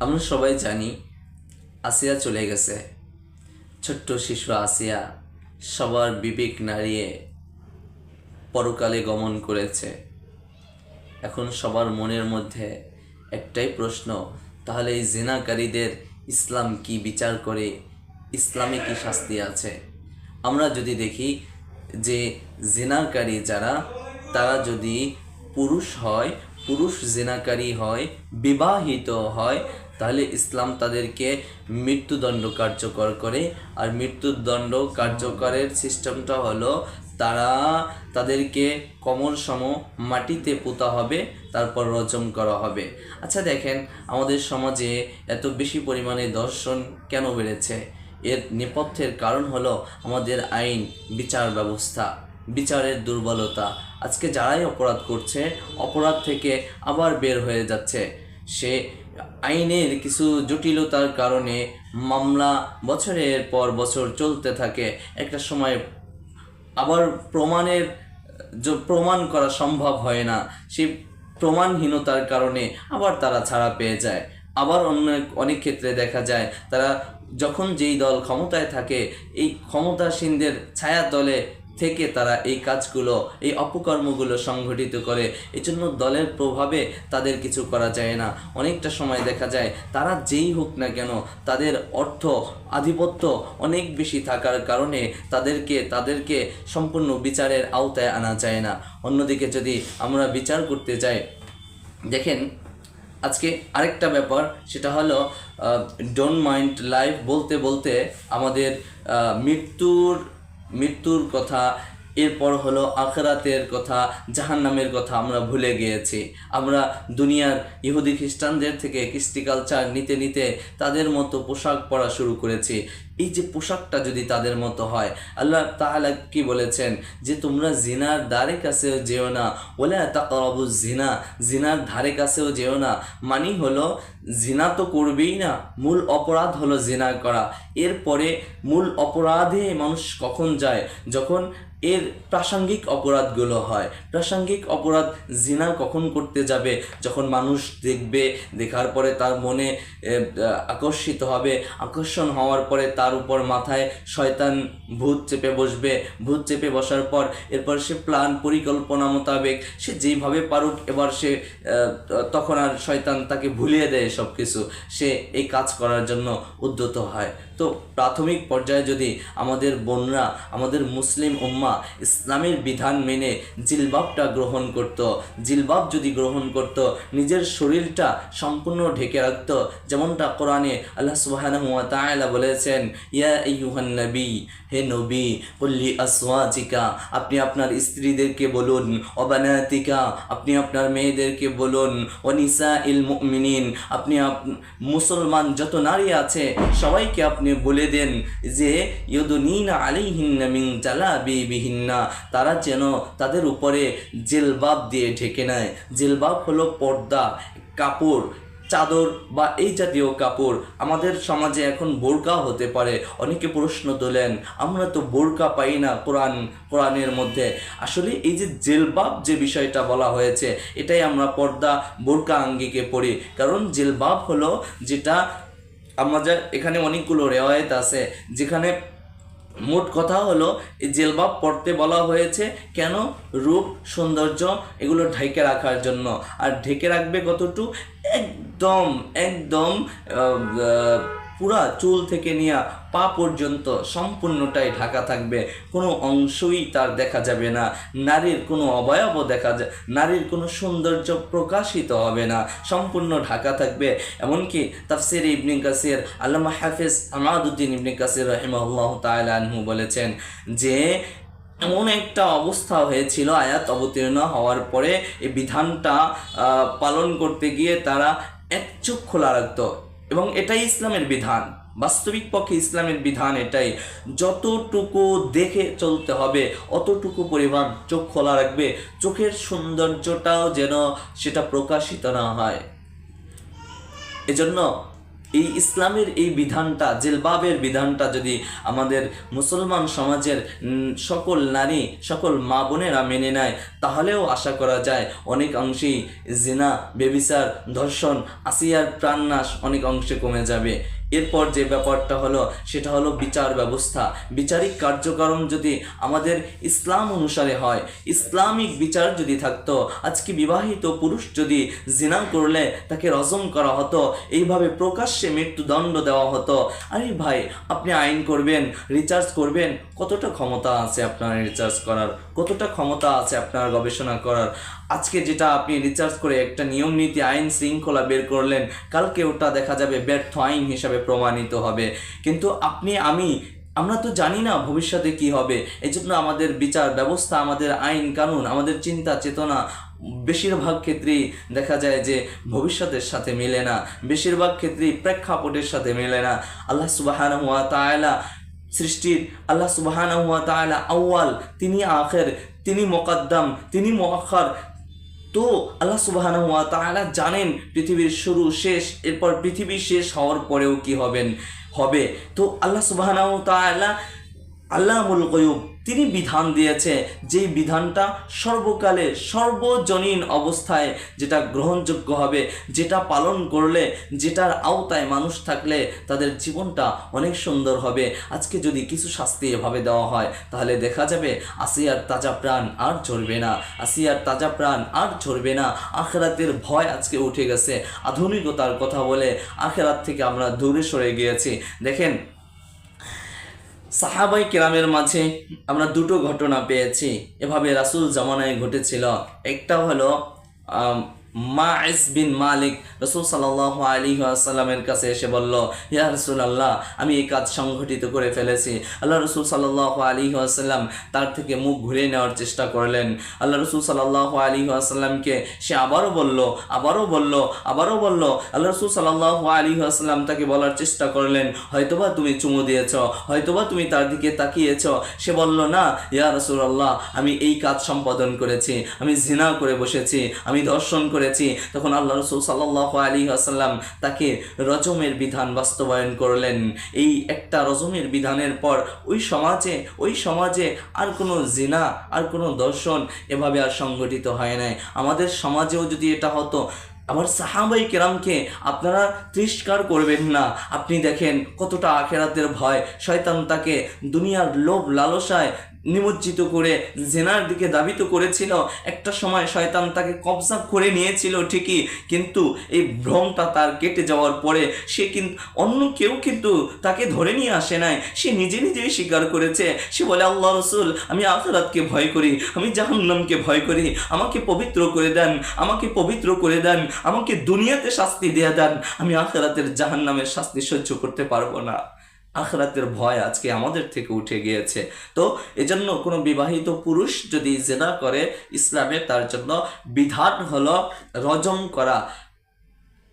আমরা সবাই জানি আসিয়া চলে গেছে। ছোট্ট শিশু আসিয়া সবার বিবেক নাড়িয়ে পরকালে গমন করেছে। এখন সবার মনের মধ্যে একটাই প্রশ্ন, তাহলে এই জেনাকারীদের ইসলাম কি বিচার করে? ইসলামে কি শাস্তি আছে? আমরা যদি দেখি যে জেনাকারী যারা, তারা যদি পুরুষ হয়, পুরুষ জেনাকারী হয়, বিবাহিত হয় তাহলে ইসলাম তাদেরকে মৃত্যুদণ্ড কার্যকর করে। আর মৃত্যুদণ্ড কার্যকরের সিস্টেমটা হলো, তারা তাদেরকে কমল সম মাটিতে পোতা হবে, তারপর রজম করা হবে। আচ্ছা দেখেন, আমাদের সমাজে এত বেশি পরিমাণে দর্শন কেন বেড়েছে? এর নেপথ্যের কারণ হলো আমাদের আইন, বিচার ব্যবস্থা, বিচারের দুর্বলতা। আজকে যারাই অপরাধ করছে, অপরাধ থেকে আবার বের হয়ে যাচ্ছে। সে আইনের কিছু জটিলতার কারণে মামলা বছরের পর বছর চলতে থাকে। একটা সময় আবার প্রমাণের প্রমাণ করা সম্ভব হয় না সেই প্রমাণহীনতার কারণে আবার তারা ছাড়া পেয়ে যায়। আবার অন্য অনেক ক্ষেত্রে দেখা যায়, তারা যখন যেই দল ক্ষমতায় থাকে, এই ক্ষমতাসীনদের ছায়া দলে থেকে তারা এই কাজগুলো, এই অপকর্মগুলো সংঘটিত করে। এই জন্য দলের প্রভাবে তাদের কিছু করা যায় না। অনেকটা সময় দেখা যায়, তারা যেই হোক না কেন, তাদের অর্থ, আধিপত্য অনেক বেশি থাকার কারণে তাদেরকে তাদেরকে সম্পূর্ণ বিচারের আওতায় আনা যায় না। অন্যদিকে যদি আমরা বিচার করতে যাই, দেখেন, আজকে আরেকটা ব্যাপার, সেটা হলো ডোন্ট মাইন্ড লাইফ বলতে বলতে আমাদের মৃত্যুর মৃত্যুর কথা, এরপর হলো আখরাতের কথা, জাহান্নামের কথা আমরা ভুলে গিয়েছি। আমরা দুনিয়ার ইহুদি খ্রিস্টানদের থেকে কৃষ্টি কালচার নিতে নিতে তাদের মতো পোশাক পরা শুরু করেছি। এই যে পোশাকটা যদি তাদের মতো হয়, আল্লাহ তাআলা কি বলেছেন? যে তোমরা জিনার দ্বারে কাছেও যেও না ওলা তাকরাবু জিনা, জিনার ধারে কাছেও যেও না। মানি হলো জিনা তো করবেই না, মূল অপরাধ হলো জিনা করা। এরপরে মূল অপরাধে মানুষ কখন যায়? যখন এর প্রাসঙ্গিক অপরাধগুলো হয়। প্রাসঙ্গিক অপরাধ জিনা কখন করতে যাবে? যখন মানুষ দেখবে, দেখার পরে তার মনে আকর্ষিত হবে। আকর্ষণ হওয়ার পরে তার উপর মাথায় শয়তান ভূত চেপে বসবে। ভূত চেপে বসার পর এরপর সে প্ল্যান, পরিকল্পনা মোতাবেক সে যেইভাবে পারুক, এবার সে তখন আর শয়তান তাকে ভুলিয়ে দেয়। সব কিছু সে এই কাজ করার জন্য উদ্যত হয়। তো প্রাথমিক পর্যায়ে যদি আমাদের বোনরা, আমাদের মুসলিম উম্মা ইসলামের বিধান মেনে জিলবাবটা গ্রহণ করত, জিলবাব যদি গ্রহণ করত, নিজের শরীরটা সম্পূর্ণ ঢেকে রাখত, যেমনটা কোরআনে আল্লাহ সুবহানাহু ওয়া তাআলা বলেছেন, ইয়া আইয়ুহান নবী, হে নবী কুল্লি আসওয়াজিকা আপনি আপনার স্ত্রীদেরকে বলুন, অবানাতিকা আপনি আপনার মেয়েদেরকে বলুন অনিসা ইল মুমিনিন আপনি আপ- মুসলমান যত নারী আছে, সবাইকে আপনি বলে দেন যে বিহিন্না তারা যেন তাদের উপরে জেলবাব দিয়ে ঢেকে নেয়। জেলবাব হলো পর্দা, কাপড় চাদর বা এই জাতীয় কাপড় আমাদের সমাজে এখন বোরকা হতে পারে। অনেকে প্রশ্ন তোলেন, আমরা তো বোরকা পাই না কোরআন, কোরআনের মধ্যে। আসলে এই যে জেলবাব যে বিষয়টা বলা হয়েছে, এটাই আমরা পর্দা বোরকা আঙ্গিকে পড়ি। কারণ জেলবাব হলো যেটা আমাদের এখানে অনেকগুলো রেওয়ায়ত আছে, যেখানে মোট কথা হলো, এই জেলবাব পড়তে বলা হয়েছে কেন? রূপ, সৌন্দর্য, এগুলো ঢেকে রাখার জন্য। আর ঢেকে রাখবে কতটু একদম একদম পুরা চুল থেকে নিয়ে পা পর্যন্ত সম্পূর্ণটাই ঢাকা থাকবে। কোনো অংশই তার দেখা যাবে না। নারীর কোনো অবয়বও দেখা যায় নারীর কোনো সৌন্দর্য প্রকাশিত হবে না। সম্পূর্ণ ঢাকা থাকবে। এমনকি তাফসির ইবনে কাসির, আল্লামা হাফিজ আমাদুদ্দিন ইবনে কাসির রহিমাল্লাহ তাআলা আনহু বলেছেন যে, এমন একটা অবস্থা হয়েছিল, আয়াত অবতীর্ণ হওয়ার পরে এই বিধানটা পালন করতে গিয়ে তারা এক চোখ খোলা রাখতো। এবং এটাই ইসলামের বিধান। বাস্তবিক পক্ষে ইসলামের বিধান এটাই। যতটুকু দেখে চলতে হবে, অতটুকু পরিমাণ চোখ খোলা রাখবে। চোখের সৌন্দর্যটাও যেন সেটা প্রকাশিত না হয়। এজন্য এই ইসলামের এই বিধানটা, জেলবাবের বিধানটা যদি আমাদের মুসলমান সমাজের সকল নারী, সকল মা বোনেরা মেনে নেয়, তাহলেও আশা করা যায় অনেক অংশেই জিনা, বেবিচার, ধর্ষণ, আসিয়ার প্রাণনাশ অনেক অংশে কমে যাবে। এরপর যে ব্যাপারটা হলো, সেটা হলো বিচার ব্যবস্থা। বিচারিক কার্যক্রম যদি আমাদের ইসলাম অনুসারে হয়, ইসলামিক বিচার যদি থাকতো, আজকে বিবাহিত পুরুষ যদি জিনা করলে, তাকে রজম করা হতো, এইভাবে প্রকাশ্যে মৃত্যুদণ্ড দেওয়া হতো। আরে ভাই, আপনি আইন করবেন রিচার্জ করবেন কতটা ক্ষমতা আছে আপনার রিচার্জ করার? কতটা ক্ষমতা আছে আপনার গবেষণা করার? আজকে যেটা আপনি রিচার্জ করে একটা নিয়ম নীতি, আইন শৃঙ্খলা বের করলেন, কালকে ওটা দেখা যাবে ব্যর্থ আইন হিসাবে প্রমাণিত হবে। কিন্তু আপনি, আমি, আমরা তো জানি না ভবিষ্যতে কি হবে। এই জন্য আমাদের বিচার ব্যবস্থা, আমাদের আইন কানুন, আমাদের চিন্তা চেতনা বেশিরভাগ ক্ষেত্রেই দেখা যায় যে ভবিষ্যতের সাথে মেলে না। বেশিরভাগ ক্ষেত্রেই প্রেক্ষাপটের সাথে মেলে না। আল্লাহ সুবাহান হুয়া তায়লা সৃষ্টির আল্লাহ সুবাহান আউ্য়াল, তিনি আখের, তিনি মোকাদ্দাম, তিনি মোয়াক্ষর তো আল্লাহ সুবাহান হুয়া তাআলা জানেন পৃথিবীর শুরু শেষ, এরপর পৃথিবী শেষ হওয়ার পরেও কি হবেন? হবে। তো আল্লাহ সুবাহান তাআলা আল্লাহুল কয়ুব তিনি বিধান দিয়েছে যেই বিধানটা সর্বকালে সর্বজনীন অবস্থায় যেটা গ্রহণযোগ্য হবে, যেটা পালন করলে, যেটার আওতায় মানুষ থাকলে তাদের জীবনটা অনেক সুন্দর হবে। আজকে যদি কিছু শাস্তি এভাবে দেওয়া হয়, তাহলে দেখা যাবে আসিয়ার তাজা প্রাণ আর ঝরবে না। আসিয়ার তাজা প্রাণ আর ঝরবে না। আখেরাতের ভয় আজকে উঠে গেছে। আধুনিকতার কথা বলে আখেরাত থেকে আমরা দূরে সরে গিয়েছি। দেখেন সাহাবাই কেরামের মাঝে আমরা দুটো ঘটনা পেয়েছি। এভাবে রাসুল জামানায় ঘটেছিল। একটা হলো মাইস বিন মালিক, রসুল সাল্লাহ আলী আসাল্লামের কাছে এসে বলল, ইয়া রসুল আল্লাহ আমি এই কাজ সংঘটিত করে ফেলেছি। আল্লাহ রসুল সাল্লাহ আলী আসাল্লাম তার থেকে মুখ ঘুরিয়ে নেওয়ার চেষ্টা করলেন। আল্লাহ রসুল সাল্লাহ আলী আসাল্লামকে সে আবারও বলল আবারও বলল আবারও বলল, আল্লাহ রসুল সাল্লাহ আলী আসাল্লাম তাকে বলার চেষ্টা করলেন, হয়তোবা তুমি চুমু দিয়েছ, হয়তোবা তুমি তার দিকে তাকিয়েছ। সে বলল, না, ইয়া রসুল আল্লাহ আমি এই কাজ সম্পাদন করেছি, আমি জিনা করে বসেছি, আমি দর্শন করেছি। তখন আল্লাহ রসুল সাল্লাহ আলী আসাল্লাম তাকে রজমের বিধান বাস্তবায়ন করলেন। এই একটা রজমের বিধানের পর ওই সমাজে ওই সমাজে আর কোনো জিনা, আর কোনো দর্শন এভাবে আর সংগঠিত হয় নাই। আমাদের সমাজেও যদি এটা হতো, আমার সাহাবাই কেরামকে আপনারা তিরস্কার করবেন না। আপনি দেখেন কতটা আখেরাতের ভয়, শয়তান তাকে দুনিয়ার লোভ লালসায় নিমজ্জিত করে, জেনার দিকে দাবিত করেছিল। একটা সময় শয়তান তাকে কবজা করে নিয়েছিল, ঠিকই। কিন্তু এই ভ্রমটা তার কেটে যাওয়ার পরে সে কিন্তু অন্য কেউ কিন্তু তাকে ধরে নিয়ে আসে নাই। সে নিজে নিজেই স্বীকার করেছে। সে বলে, আল্লাহ রসুল, আমি আখরাতকে ভয় করি, আমি জাহান্নামকে ভয় করি। আমাকে পবিত্র করে দেন, আমাকে পবিত্র করে দেন, আমাকে দুনিয়াতে শাস্তি দিয়ে দেন। আমি আখরাতের জাহান্নামের শাস্তি সহ্য করতে পারব না। আখরাতের ভয় আজকে আমাদের থেকে উঠে গিয়েছে। তো এজন্য কোনো বিবাহিত পুরুষ যদি জেনা করে ইসলামে, তার জন্য বিধান হলো রজম করা,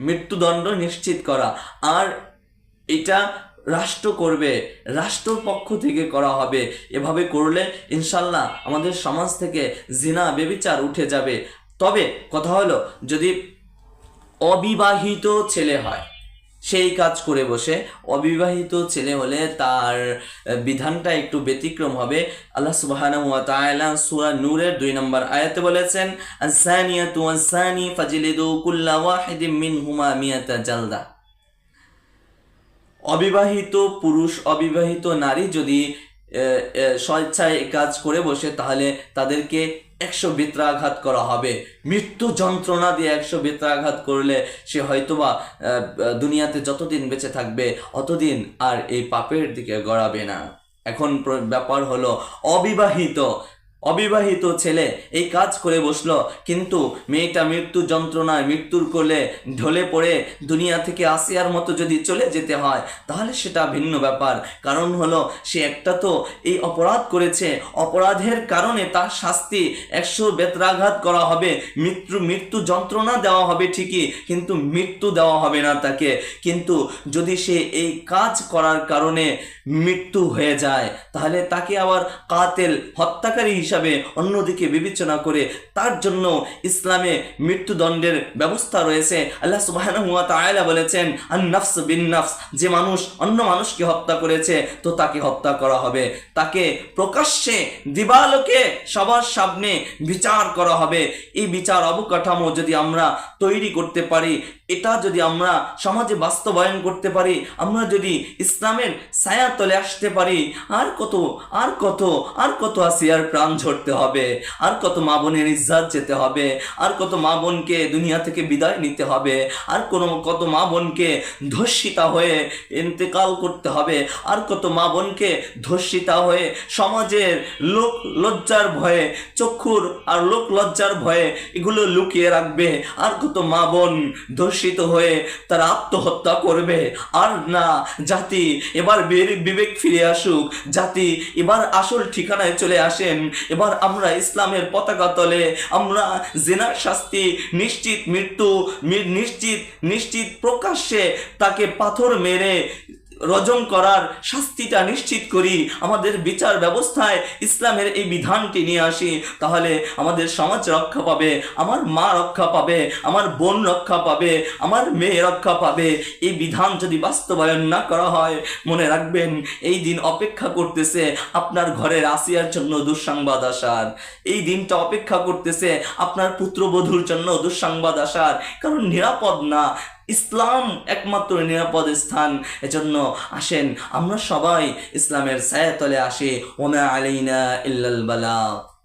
মৃত্যুদণ্ড নিশ্চিত করা। আর এটা রাষ্ট্র করবে, রাষ্ট্রর পক্ষ থেকে করা হবে। এভাবে করলে ইনশাল্লাহ আমাদের সমাজ থেকে জিনা, বেবিচার উঠে যাবে। তবে কথা হলো, যদি অবিবাহিত ছেলে হয় সেই কাজ করে বসে অবিবাহিত ছেলে হলে তার বিধানটা একটু ব্যতিক্রম হবে। আল্লাহ সুবহানাহু ওয়া তাআলা নূরের দুই নম্বর আয়াতে বলেছেন আস-সানিয়াতু ওয়াস-সানি ফাজলিদু কুল্লা ওয়াহিদিম মিনহুমা মিয়াতা জালদা। অবিবাহিত পুরুষ, অবিবাহিত নারী যদি স্বেচ্ছায় কাজ করে বসে, তাহলে তাদেরকে একশো বেত্রাঘাত করা হবে। মৃত্যু যন্ত্রণা দিয়ে একশো বেত্রাঘাত করলে সে হয়তোবা দুনিয়াতে যতদিন বেঁচে থাকবে, অতদিন আর এই পাপের দিকে গড়াবে না। এখন প্র- ব্যাপার হলো, অবিবাহিত অবিবাহিত ছেলে এই কাজ করে বসল। কিন্তু মেয়েটা মৃত্যু যন্ত্রণায় মৃত্যুর কোলে ঢলে পড়ে দুনিয়া থেকে আসিয়ার মতো যদি চলে যেতে হয়, তাহলে সেটা ভিন্ন ব্যাপার। কারণ হলো, সে একটা তো এই অপরাধ করেছে। অপরাধের কারণে তার শাস্তি একশো বেত্রাঘাত করা হবে। মৃত্যু মৃত্যু যন্ত্রণা দেওয়া হবে ঠিকই, কিন্তু মৃত্যু দেওয়া হবে না তাকে। কিন্তু যদি সে এই কাজ করার কারণে মৃত্যু হয়ে যায়, তাহলে তাকে আবার কাতেল, হত্যাকারী হিসাবে হিসাবে অন্যদিকে বিবেচনা করে তার জন্য ইসলামে মৃত্যুদণ্ডের ব্যবস্থা রয়েছে। আল্লাহ ওয়া বলেছেন আন নাফস যে মানুষ অন্য মানুষকে হত্যা করেছে, তো তাকে হত্যা করা হবে। তাকে প্রকাশ্যে দিবালোকে সবার সামনে বিচার করা হবে। এই বিচার অবকাঠামো যদি আমরা তৈরি করতে পারি, এটা যদি আমরা সমাজে বাস্তবায়ন করতে পারি, আমরা যদি ইসলামের ছায়া তলে আসতে পারি, আর কত আর কত আর কত আসিয়ার প্রাণ ঝরতে হবে। আর কত মা বোনের ইজ্জাত যেতে হবে। আর কত মা বোনকে দুনিয়া থেকে বিদায় নিতে হবে। আর কোনো কত মা বোনকে ধর্ষিতা হয়ে ইন্তেকাল করতে হবে। আর কত মা বোনকে ধর্ষিতা হয়ে সমাজের লোক লজ্জার ভয়ে, চক্ষুর আর লোক লজ্জার ভয়ে এগুলো লুকিয়ে রাখবে। আর কত মা বোন ধর্ষিত হয়ে তারা আত্মহত্যা করবে। আর না, জাতি এবার বের- বিবেক ফিরে আসুক। জাতি এবার আসল ঠিকানায় চলে আসেন। এবার আমরা ইসলামের পতাকা তলে আমরা জেনার শাস্তি, নিশ্চিত মৃত্যু নিশ্চিত নিশ্চিত প্রকাশ্যে তাকে পাথর মেরে রজম করার শাস্তিটা নিশ্চিত করি। আমাদের বিচার ব্যবস্থায় ইসলামের এই বিধানটি নিয়ে আসি। তাহলে আমাদের সমাজ রক্ষা পাবে, আমার মা রক্ষা পাবে, আমার বোন রক্ষা পাবে, আমার মেয়ে রক্ষা পাবে। এই বিধান যদি বাস্তবায়ন না করা হয়, মনে রাখবেন, এই দিন অপেক্ষা করতেছে আপনার ঘরে রাশিয়ার জন্য দুঃসংবাদ আসার। এই দিনটা অপেক্ষা করতেছে আপনার পুত্রবধূর জন্য দুঃসংবাদ আসার। কারণ নিরাপদ না ইসলাম একমাত্র নিরাপদ স্থান। এজন্য আসেন, আমরা সবাই ইসলামের ছায়াতলে আসি। ওমা আলাইনা ইল্লাল বালা।